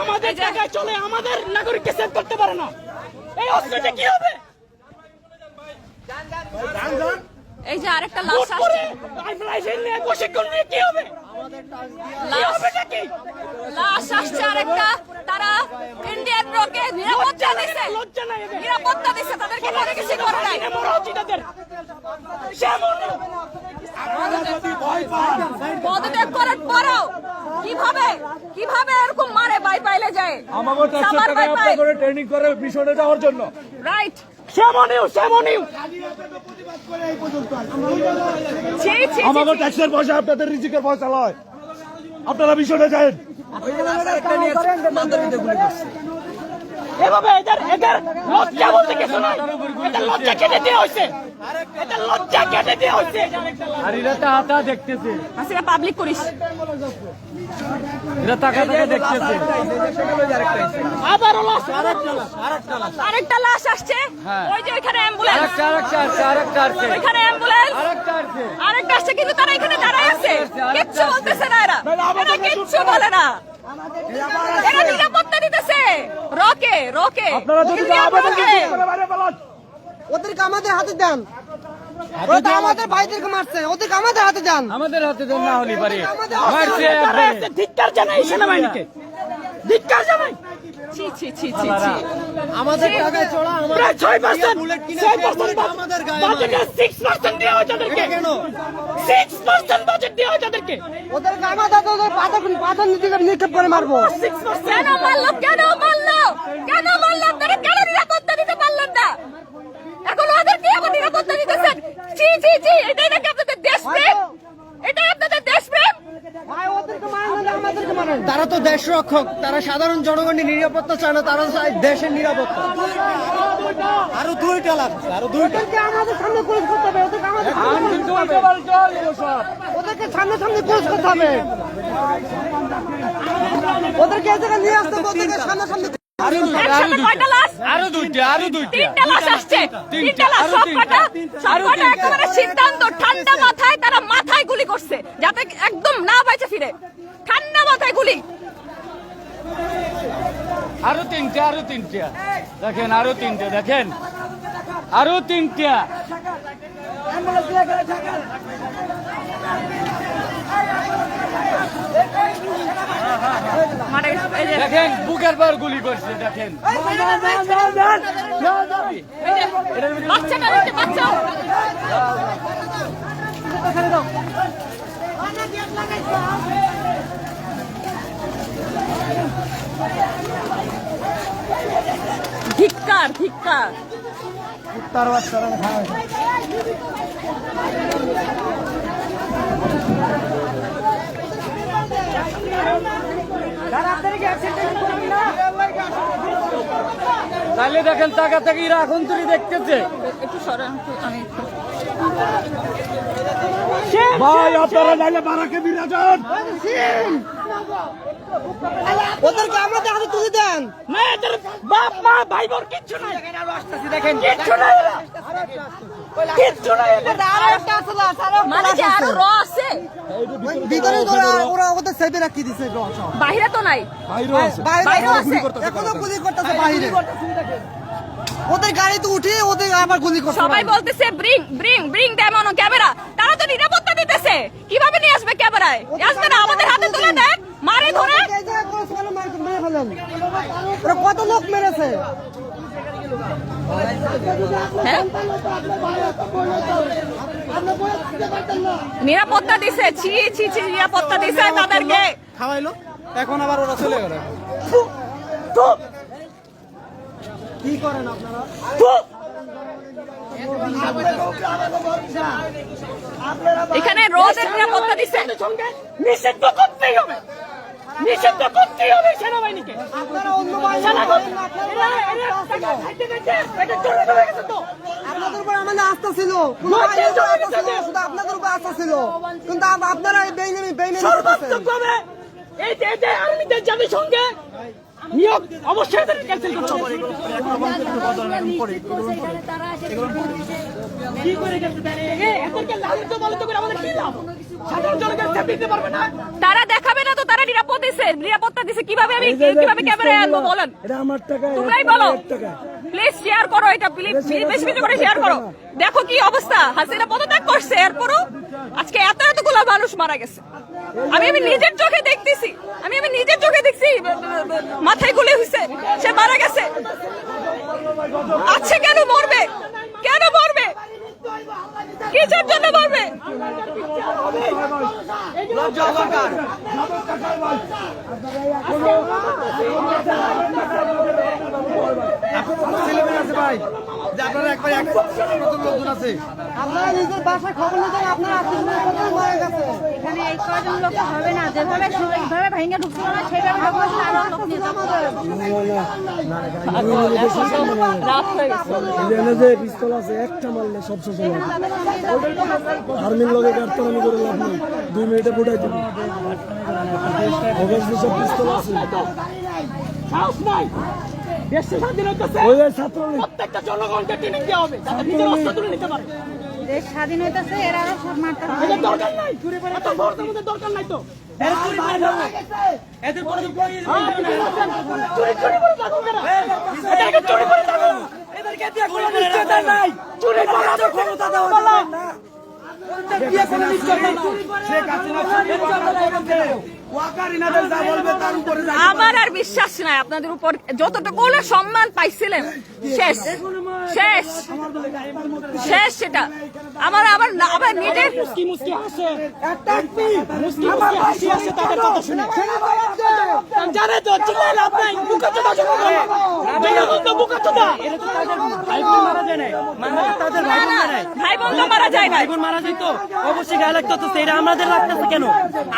আমাদের জায়গায় চলে আমাদের নাগরিককে সেভ করতে পারে না। এই অস্ত্রটা কি হবে? এই যে আরেকটা লাশ আসছে। রাইফেল নিয়ে প্রশিক্ষণ নিয়ে কি হবে? লাশ হবেটা কি লাশ আসছে আরেকটা। তারা ইন্ডিয়ান ব্রকে নিরাপত্তা দিছে। লজ্জা নাই নিরাপত্তা দিছে তাদেরকে কোনো কিছু করে নাই দিনে মরা উচিত এদের সে মরলো। পদত্যাগ করার পরেও কীভাবে? কীভাবে এরকম মারে বাই পাইলে যায়? বাই আপনার পাই। করে ট্রেনিং করে মিশনে যাওয়ার জন্য। রাইট সেমনিও সেমনিও আমাগো। ট্যাক্সের পয়সা আপনাদের রিজিকের পয়সা লয়। আপনারা মিশনে যায় এভাবে এদের এদের লজ্জা বলতে কিছু নাই। এদের লজ্জা কেটে দেওয়া হয়েছে এদের লজ্জা কেটে দেওয়া হয়েছে আর এরা তো হাতা দেখতেছে। হাসিনা পাবলিক করিস। এরা টাকা টাকা দেখতেছে। আবারও লস আরেকটা লাশ আসছে। ওই যে ওইখানে অ্যাম্বুলেন্স আরেকটা আরেকটা আসছে আরেকটা আসছে। ওইখানে অ্যাম্বুলেন্স আরেকটা আসছে। আরেকটা আসছে কিন্তু তারা এখানে দাঁড়ায় আছে। কিচ্ছু বলতেছে না এরা। এরা কিচ্ছু বলে না। এরা নিরাপত্তা রকে রকে আপনারা যদি ওদেরকে আমাদের হাতে দেন। ওরা আমাদের ভাইদেরকে মারছে। ওদেরকে আমাদের হাতে দেন। আমাদের হাতে দেন না হলি পারে। আমাদের মারছে ধিক্কার জানাই সেনাবাহিনীকে। ধিক্কার জানাই। ছি ছি ছি ছি ছি। আমাদের টাকা চড়া প্রায় ছয় পার্সেন্ট ছয় পার্সেন্ট বাজেটের সিক্স পার্সেন্ট দেওয়া হয় তাদেরকে সিক্স পার্সেন্ট বাজেট দেওয়া হয় তাদেরকে ওদের আমাদের ওদের নিতে নিক্ষেপ করে মারবো। কেন মারলো কেন মারলো? কেন মারলো আপনারা কেন নিরাপত্তা দিতে পারলেন না এখন ওদেরকে আবার নিরাপত্তা দিতেছেন ছি ছি ছি এটাই নাকি আপনাদের দেশপ্রেম এটাই আপনাদের দেশপ্রেম ভাই ওদেরকে মারেন না আমাদেরকে মারেন তারা তো দেশ রক্ষক তারা সাধারণ জনগণের নিরাপত্তা চায় না তারা চায় দেশের নিরাপত্তা। আরও দুইটা লাগছে আরও দুইটা। আমাদের সামনে পুলিশ করতে হবে ওদেরকে সামনে পুলিশ করতে হবে। ওদেরকে সামনে সামনে পুলিশ করতে হবে। ওদেরকে এই জায়গায় নিয়ে আসতে ওদেরকে সামনে সামনে। একসাথে কয়টা লাশ? আরও দুইটা আরও দুইটা। তিনটা লাশ আসছে। তিনটা। লাশ আরও সব তিনটা। কটা সব কটা একেবারে সিদ্ধান্ত ঠান্ডা মাথায় তারা মাথায় গুলি করছে যাতে একদম না বাইচে ফিরে। ঠান্ডা মাথায় গুলি। আরও তিনটা আরও তিনটা। দেখেন, আরও তিনটা, দেখেন। আরও তিনটা। দেখেন, বুকের পর গুলি করছে, দেখেন। ধিক্কার ধিক্কার তাহলে দেখেন তাকা থেকে রাখুন তুমি তুই দেখতেছে। একটু সরেন আমি একটু ভাই আপনারা নাইলে বারাকে বিরা যান। ওদেরকে আমাদের হাতে তুলে দেন। না এদের বাপ মা ভাই বোন কিচ্ছু নাই। দেখেন কিচ্ছু নাই। কিচ্ছু নাই। এদের আরও একটা আছে লাশ, আরও একটা মানে যে আরও র আছে। ভিতরে তো ওরা- ওরা ওদের সেভে রাখিয়ে দিছে। বাইরে তো নাই। বাইরে আছে। বাইরে এখনও গুলি করতেছে, এখনও গুলি করতেছে। বাইরে ওদের গাড়িতে উঠে ওদের আবার গুলি করছে সবাই বলতেছে bring bring bring them on camera. তারা তো নিরাপত্তা দিতেছে। কীভাবে নিয়ে আসবে ক্যামেরায়? আসবে না আমাদের হাতে তুলে দেন মারে ধরে। কত লোক মেরেছে? হ্যাঁ? নিরাপত্তা দিছে ছি ছি ছি নিরাপত্তা দিছে তাদেরকে। খাওয়াইলো এখন আবার ওরা চলে গেল। কি করেন আপনারা? এখানে রোদের নিরাপত্তা সঙ্গে নিষিদ্ধ করতেই হবে। নিষিদ্ধ করতেই হবে সেনাবাহিনীকে। আপনাদের উপর আমাদের আস্থা ছিল। শুধু আপনাদের উপর আস্থা ছিল। কিন্তু আপ- আপনারা এই বেইনেমি বেইনেমি এই যে এই যে আর্মিতে জাতিসংঘে নিয়োগ অবশ্যই এদের ক্যান্সেল করতে হবে। কি করে গেছে তারা? এ, লালিত পালিত করে আমাদের কি লাভ? সাধারণ জনগণ চাপ দিতে পারবে না। তারা দেখাবে না তো তারা নিরাপত্তা নিরাপত্তা দিছে। কীভাবে আমি কীভাবে ক্যামেরায় আনব বলেন? এটা আমার টাকা তোমরাই বলো। প্লিজ শেয়ার করো এটা। প্লিজ বেশি বেশি করে শেয়ার করো দেখো কি অবস্থা। হাসিনা পদত্যাগ করছে। এরপরও আজকে এত এতগুলো মানুষ মারা গেছে। আমি আমি নিজের চোখে দেখতেছি। আমি আমি নিজের চোখে দেখছি, মাথায় গুলি হয়েছে সে মারা গেছে আছে কেন মরবে কেন মরবে কিসের জন্য মরবে ভাই যে আপনারা একবার এক লোকজন আছে। আপনারা নিজের বাসায় খবর নিতেন আপনার এখানে এই কয়জন লোক হবে না যেভাবে এইভাবে ভেঙে ঢুকছিল না সেভাবে ঢুকবো না, আরও লোক নিয়ে যাব। পিস্তল আছে একটা মারলে সব শেষ হয়ে আর্মির লগে কাটতারামি করে লাভ নেই দুই মিনিটে ফুটাই দিবি সব পিস্তল আছে সাহস নাই দেশে স্বাধীন হইতেছে। প্রত্যেকটা জনগণকে ট্রেনিং দেওয়া হবে যাতে নিজের অস্ত্র তুলে নিতে পারে। দেশ স্বাধীন হইতেছে এরা সব মারতে হবে দরকার নাই। এত ভোটের মধ্যে দরকার নাই তো। এদের পরে চুরি চুরি করে থাকুক এরা। চুরি করে থাকুক। এদেরকে দিয়ে কোনো নিশ্চয়তা নাই। চুরি করার ক্ষমতা দেওয়া যাবে না। দিয়ে কোনো নিশ্চয়তা নাই। শেখ হাসিনা চুরি করবে আমার আর বিশ্বাস নাই আপনাদের উপর যতটুকু সম্মান পাইছিলেন শেষ শেষ শেষ সেটা আমার আমার না- আমার নিজের মুস্কি মুস্কি হাসে। মুস্কি মুস্কি হাসি আসে তাদের কথা শুনে। জানে তো চিল্লাই লাভ নাই। বুকা চোদা জনগণ জনগণ তো বুকা চোদা এরা তো তাদের ভাই বোন মারা যায় নাই। মানে তাদের ভাই বোন মারা ভাই বোন তো মারা যায় না ভাই বোন মারা যেত অবশ্যই গায়ে লাগতো তো সেটা আমাদের লাগতেছে কেন?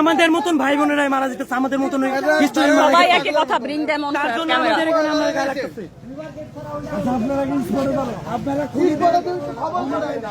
আমাদের মতন ভাই বোনেরাই মারা যেতেছে আমাদের মতন হিস্টোরি মারা সবাই যেত। একই কথা ব্রিং দেম অন তার জন্য আমাদের এখানে আমরা গায়ে লাগতেছে। আচ্ছা, আপনারা কি যাবেন আপনারা খুব স্পটে যাবেন আমরা বলছি স্পোর্টে না